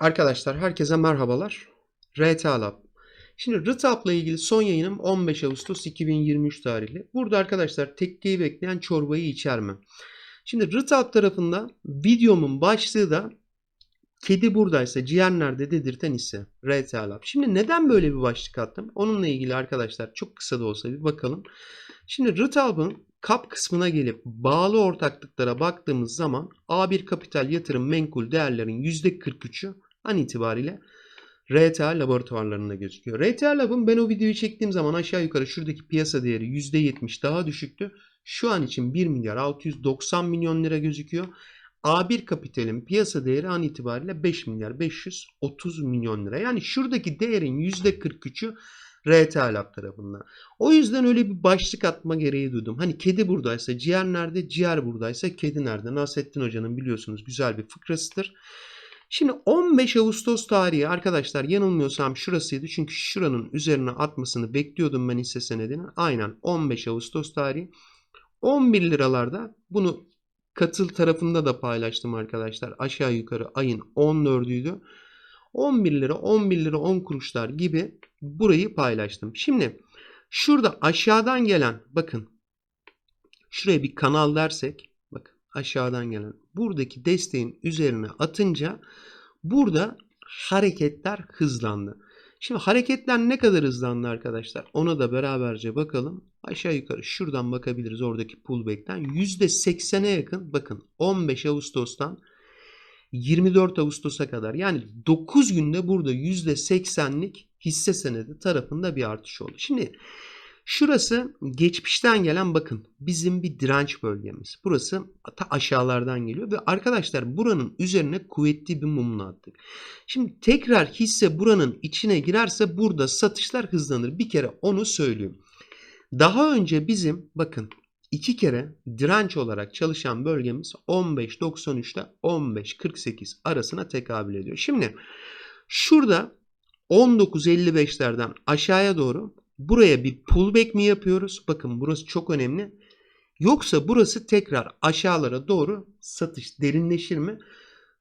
Arkadaşlar herkese merhabalar. RTA Lab. Şimdi RTAP'la ilgili son yayınım 15 Ağustos 2023 tarihli. Burada arkadaşlar tekkeyi bekleyen çorbayı içer mi? Şimdi RTAP tarafında videomun başlığı da kedi buradaysa ciğer nerede dedirten ise Lab. Şimdi neden böyle bir başlık attım? Onunla ilgili arkadaşlar çok kısa da olsa bir bakalım. Şimdi RTAP'ın kap kısmına gelip bağlı ortaklıklara baktığımız zaman A1 Kapital Yatırım Menkul Değerlerin %43'ü an itibariyle RTA laboratuvarlarında gözüküyor. RTA Lab'ın ben o videoyu çektiğim zaman aşağı yukarı şuradaki piyasa değeri %70 daha düşüktü. Şu an için 1 milyar 690 milyon lira gözüküyor. A1 Kapital'in piyasa değeri an itibariyle 5 milyar 530 milyon lira. Yani şuradaki değerin %43'ü RTA Lab tarafından. O yüzden öyle bir başlık atma gereği duydum. Hani kedi buradaysa ciğer nerede, ciğer buradaysa kedi nerede? Nasrettin Hoca'nın biliyorsunuz güzel bir fıkrasıdır. Şimdi 15 Ağustos tarihi arkadaşlar yanılmıyorsam şurasıydı. Çünkü şuranın üzerine atmasını bekliyordum ben hisse senedinin. Aynen 15 Ağustos tarihi. 11 liralarda bunu katıl tarafında da paylaştım arkadaşlar. Aşağı yukarı ayın 14'üydü. 11 lira 11 lira 10 kuruşlar gibi burayı paylaştım. Şimdi şurada aşağıdan gelen bakın şuraya bir kanal dersek bakın aşağıdan gelen buradaki desteğin üzerine atınca burada hareketler hızlandı. Şimdi hareketler ne kadar hızlandı arkadaşlar? Ona da beraberce bakalım. Aşağı yukarı şuradan bakabiliriz oradaki pullback'ten. %80'e yakın bakın 15 Ağustos'tan 24 Ağustos'a kadar yani 9 günde burada %80'lik hisse senedi tarafında bir artış oldu. Şimdi şurası geçmişten gelen bakın bizim bir direnç bölgemiz. Burası ta aşağılardan geliyor ve arkadaşlar buranın üzerine kuvvetli bir mumla attık. Şimdi tekrar hisse buranın içine girerse burada satışlar hızlanır. Bir kere onu söyleyeyim. Daha önce bizim bakın iki kere direnç olarak çalışan bölgemiz 15.93 ile 15.48 arasına tekabül ediyor. Şimdi şurada 19.55'lerden aşağıya doğru buraya bir pullback mi yapıyoruz? Bakın burası çok önemli. Yoksa burası tekrar aşağılara doğru satış derinleşir mi?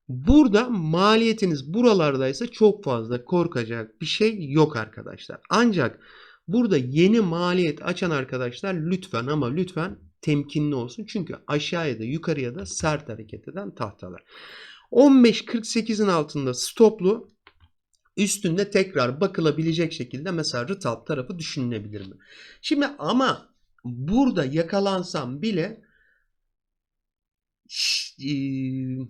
Burada maliyetiniz buralardaysa çok fazla korkacak bir şey yok arkadaşlar. Ancak Burada yeni maliyet açan arkadaşlar lütfen ama lütfen temkinli olsun. Çünkü aşağıya da yukarıya da sert hareket eden tahtalar. 15.48'in altında stoplu üstünde tekrar bakılabilecek şekilde mesela rıtap tarafı düşünülebilir mi? Şimdi ama burada yakalansam bile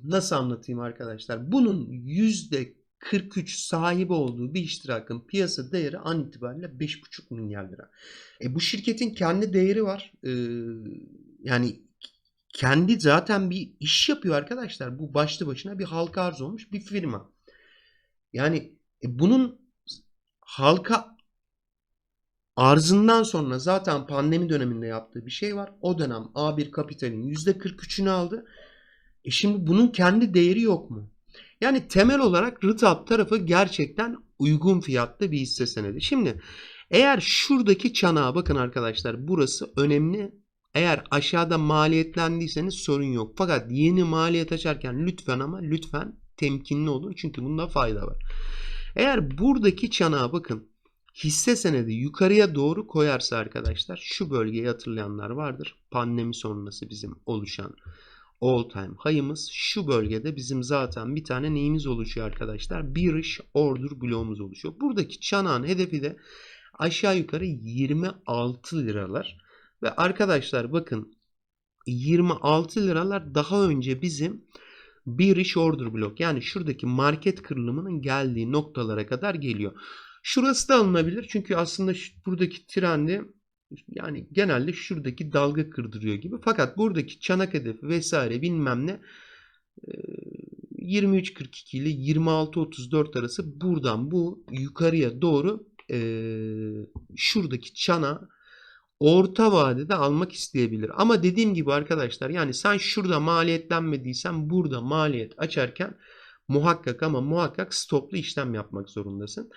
nasıl anlatayım arkadaşlar? Bunun yüzde 43 sahibi olduğu bir iştirakın piyasa değeri an itibariyle 5,5 milyar lira. E bu şirketin kendi değeri var. Ee, yani kendi zaten bir iş yapıyor arkadaşlar. Bu başlı başına bir halka arz olmuş bir firma. Yani e bunun halka arzından sonra zaten pandemi döneminde yaptığı bir şey var. O dönem A1 Kapital'in %43'ünü aldı. E şimdi bunun kendi değeri yok mu? Yani temel olarak RTAP tarafı gerçekten uygun fiyatlı bir hisse senedi. Şimdi eğer şuradaki çanağa bakın arkadaşlar burası önemli. Eğer aşağıda maliyetlendiyseniz sorun yok. Fakat yeni maliyet açarken lütfen ama lütfen temkinli olun. Çünkü bunda fayda var. Eğer buradaki çanağa bakın hisse senedi yukarıya doğru koyarsa arkadaşlar şu bölgeyi hatırlayanlar vardır. Pandemi sonrası bizim oluşan all time high'ımız şu bölgede bizim zaten bir tane neyimiz oluşuyor arkadaşlar? Bearish order bloğumuz oluşuyor. Buradaki çanağın hedefi de aşağı yukarı 26 liralar. Ve arkadaşlar bakın 26 liralar daha önce bizim bearish order blok yani şuradaki market kırılımının geldiği noktalara kadar geliyor. Şurası da alınabilir çünkü aslında buradaki trendi yani genelde şuradaki dalga kırdırıyor gibi. Fakat buradaki çanak hedefi vesaire bilmem ne 23.42 ile 26.34 arası buradan bu yukarıya doğru şuradaki çana orta vadede almak isteyebilir. Ama dediğim gibi arkadaşlar yani sen şurada maliyetlenmediysen burada maliyet açarken muhakkak ama muhakkak stoplu işlem yapmak zorundasın.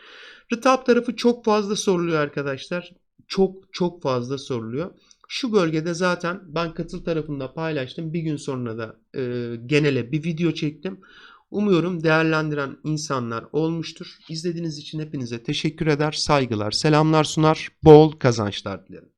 Rıtap tarafı çok fazla soruluyor arkadaşlar çok çok fazla soruluyor. Şu bölgede zaten ben katıl tarafında paylaştım. Bir gün sonra da e, genele bir video çektim. Umuyorum değerlendiren insanlar olmuştur. İzlediğiniz için hepinize teşekkür eder, saygılar, selamlar sunar, bol kazançlar dilerim.